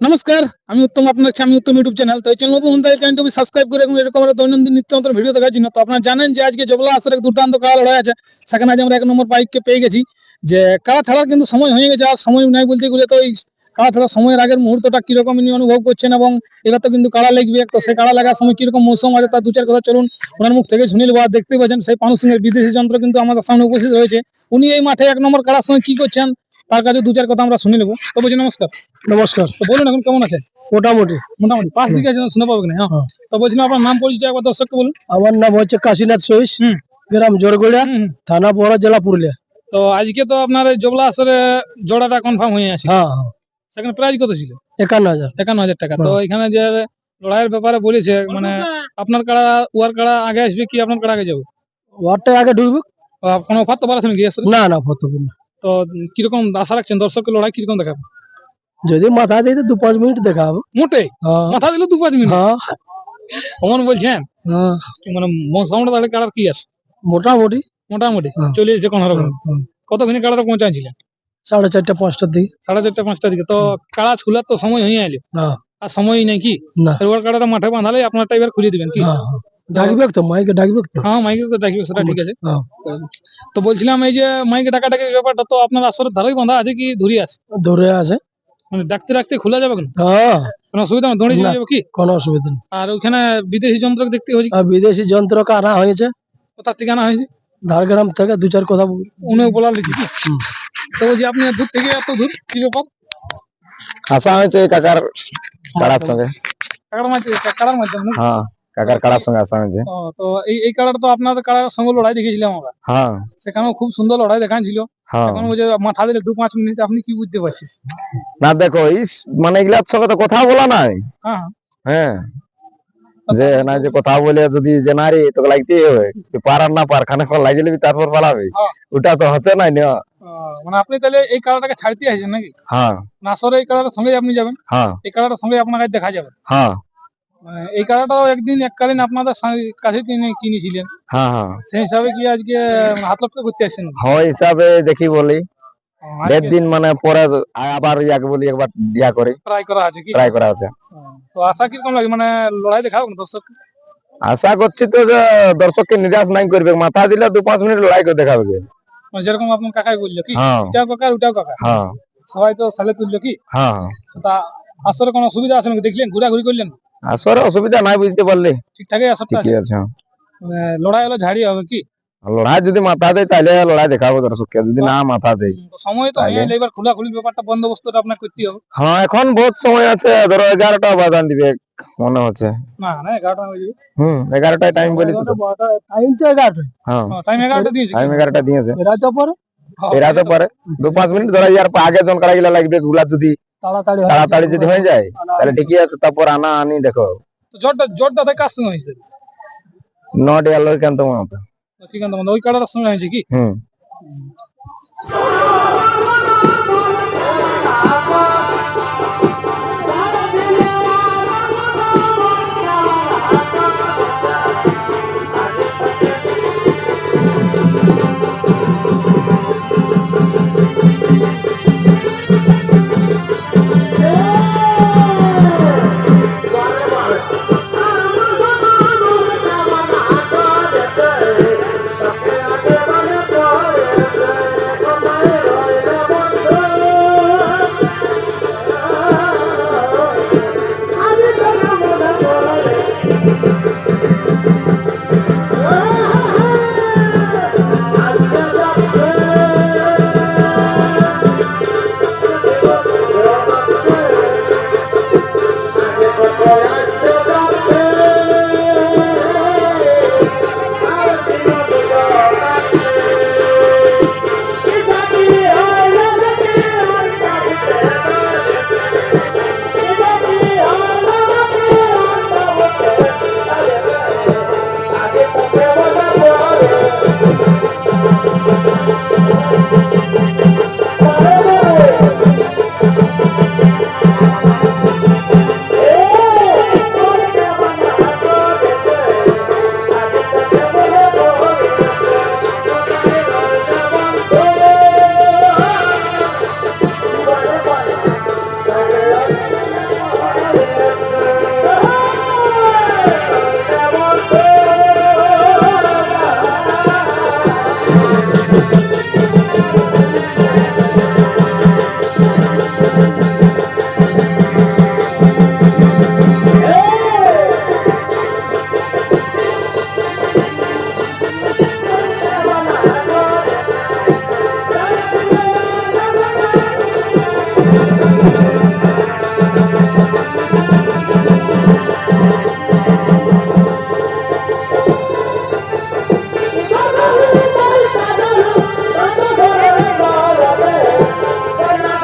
নমস্কার, আমি উত্তম, আপনার আমি উত্তম ইউটিউব চ্যানেল তো এই চ্যানেল নতুন, তাই চ্যানেলটি সাবস্ক্রাইব করে এবং এরকম দৈনন্দিন নিত্য নতুন ভিডিও দেখার জন্য। তো আপনারা জানেন যে আজকে জবলা আসরে এক দুর্দান্ত কাড়া লড়াই আছে। সেখানে আজ আমরা এক নম্বর বাইককে পেয়ে গেছি। যে কাড়া ছাড়ার কিন্তু সময় হয়ে গেছে, আর সময় নাই বলতে গেলে তো এই কাড়া ছাড়ার সময়ের আগের মুহূর্তটা কীরকম ইনি অনুভব করছেন এবং এরা তো কিন্তু কাড়া লাগবে তো সেই কাড়া লাগার সময় কীরকম মৌসুম আছে তার দু চার কথা চলুন। ওনার মুখ থেকে শুনে নেব। আর দেখতে পাচ্ছেন সেই পানু সিং এর বিদেশি যন্ত্র কিন্তু আমাদের সামনে উপস্থিত হয়েছে। উনি এই মাঠে এক নম্বর কাড়ার সময় কি করছেন? তার কাছে দু চার কথা আমরা শুনে নেব। তো বলছি নমস্কার। নমস্কার। তো বলুন এখন কেমন আছে? মোটামুটি। মোটামুটি। পাঁচ দিকে আছে শুনে পাবেন হ্যাঁ? হ্যাঁ। তো বলছিলাম আপনার নাম পরিচয় একবার দর্শককে বলুন। আমার নাম হচ্ছে কাশীনাথ সহিস গ্রাম জোরগড়িয়া। থানা বড় জেলা পুরুলিয়া। তো আজকে তো আপনার জবলা আসরে জোড়াটা কনফার্ম হয়ে আছে। হ্যাঁ হ্যাঁ। সেখানে প্রাইস কত ছিল? একান্ন হাজার। একান্ন হাজার টাকা। তো। এখানে যে লড়াইয়ের ব্যাপারে বলেছে মানে আপনার কাড়া ওয়ার কাড়া আগে আসবে কি আপনার কাড়া আগে যাবে? ওয়ারটা আগে ঢুকবে। কোনো অফার তো পারেছেন কি না না ফটো না। তো কীরকম আশা রাখছেন দর্শকের লড়াই কীরকম দেখাবে? যদি মাথা দিয়ে তো দু পাঁচ মিনিট দেখাবো। মোটে? হ্যাঁ। মাথা দিলে দু পাঁচ মিনিট অমন বলছেন? হ্যাঁ। মানে মৌসুমটা তাহলে কাড়ার কি আছে? মোটামুটি। মোটামুটি? হ্যাঁ। চলে এসেছে কোনো রকম। কতখানি কাড়াটা পৌঁছাচ্ছিলেন সাড়ে চারটা পাঁচটার দিকে। সাড়ে চারটা পাঁচটার দিকে। তো কাড়া খুলার তো সময় হয়ে হ্যাঁ। আর সময় নেই কি? কাড়াটা মাঠে বাঁধালে আপনারটা এবার খুলে দিবেন কি? হ্যাঁ হ্যাঁ। ডাকবে তো মাইকে ডাকবে তো হ্যাঁ মাইকে তো ডাকিবে সেটা ঠিক আছে। হ্যাঁ। তো বলছিলাম এই যে মাইকে ডাকাডাকির ব্যাপারটা তো আপনার আসরের ধারেই বাঁধা আছে কি ধরি আছে? ধরে আছে। মানে ডাকতে ডাকতে খোলা যাবে কেন? হ্যাঁ। কোনো অসুবিধা নেই দৌড়ে না। যাবে কি? কোনো অসুবিধা নেই। আর ওখানে বিদেশি যন্ত্র দেখতে হয়েছে আর বিদেশি যন্ত্রকে আনা হয়েছে। কোথার থেকে আনা হয়েছে? ঝাড়গ্রাম থেকে দু চার কথা বল- উনি বলা লিখি। কি হুম। তো বলছি আপনি দূর থেকে এত দূর কি ব্যাপার? আসা হয়েছে কাকার কাড়ার সঙ্গে। কাকার মাঝে কাকার মাধ্যমে নাকি? হ্যাঁ। কাকার কাড়ার সঙ্গে আসা হয়েছে তো এই এই কাড়াটা তো আপনাদের কাড়ার সঙ্গে লড়াই দেখেছিলাম আমরা। হ্যাঁ। সেখানেও খুব সুন্দর লড়াই দেখাচ্ছিল হ্যাঁ। এখন ওই যে মাথা দিলে দু পাঁচ মিনিট আপনি কি বুঝতে পারছেন না দেখো এই মানে এগুলার সঙ্গে তো কথা বলা নাই। হ্যাঁ হ্যাঁ। যে না যে কথা বলে যদি যে নারী তোকে লাগতেই হবে। তুই পার আর না পার খানিক্ষণ লাগিয়ে নিবি তারপর পালাবি। হ্যাঁ। ওটা তো হচ্ছে নাই না। মানে আপনি তাহলে এই কাড়াটাকে ছাড়তে আসছেন নাকি? হ্যাঁ। নাসরে এই কাড়াটার সঙ্গে আপনি যাবেন। হ্যাঁ। এই কাড়াটার সঙ্গে আপনার কাছে দেখা যাবে। হ্যাঁ। এই কাড়াটাও একদিন এককালীন আপনাদের কাছে কিনে কিনেছিলেন। হ্যাঁ হ্যাঁ। সেই হিসাবে কি আজকে হাত লক্ষ্য করতে আসছেন? হয় হিসাবে দেখি বলি। দেড় দিন মানে পরে আবার ইয়াকে বলি একবার ইয়া করি। ট্রাই করা আছে কি? ট্রাই করা আছে। তো আশা কীরকম লাগে? মানে লড়াই দেখাবো দর্শক? আশা করছি তো দর্শককে নিরাশ নাই করবে মাথা দিলে দু পাঁচ মিনিট লড়াই করে দেখাবে। মানে যেরকম আপনার কাকাই বলল কি? হ্যাঁ। এটাও কাকা ওটাও কাকা। হ্যাঁ। সবাই তো সালে তুললো কি? হ্যাঁ হ্যাঁ। তা আসলে কোনো অসুবিধা আছে নাকি? দেখলেন ঘোরাঘুরি করলেন? আসরে অসুবিধা নাই বুঝতে পারলে। আছে ঠিকই আছে হ্যাঁ। লড়াই হলো ঝাড়ি হবে কি? লড়াই যদি মাথা দেয় তাহলে লড়াই দেখাবো দর্শককে যদি না মাথা দেয় সময় তো এবার খোলাখুলির ব্যাপারটা বন্দোবস্তটা আপনার করতে হবে। হ্যাঁ এখন বহুত সময় আছে ধরো এগারোটা বাজান দিবে মনে হচ্ছে। না না এগারোটা হুম এগারোটায় টাইম বলেছি টাইম তো এগারোটা হ্যাঁ। টাইম এগারোটা দিয়েছে টাইম এগারোটা দিয়েছে। এরা তো পরে? এরা তো পারে। দু পাঁচ মিনিট ধরো ইয়ার আগে জন কাড়া গিলা লাগবে গুলা যদি তাড়াতাড়ি তাড়াতাড়ি যদি হয়ে যায় তাহলে ঠিকই আছে তারপর আনা আনি দেখো। জোরটা জোরটা থেকে আসছে না হয়েছে? নট এলো কেন তোমার কি ঠিক আছে ওই কাটার সময় হয়েছে কি? হুম।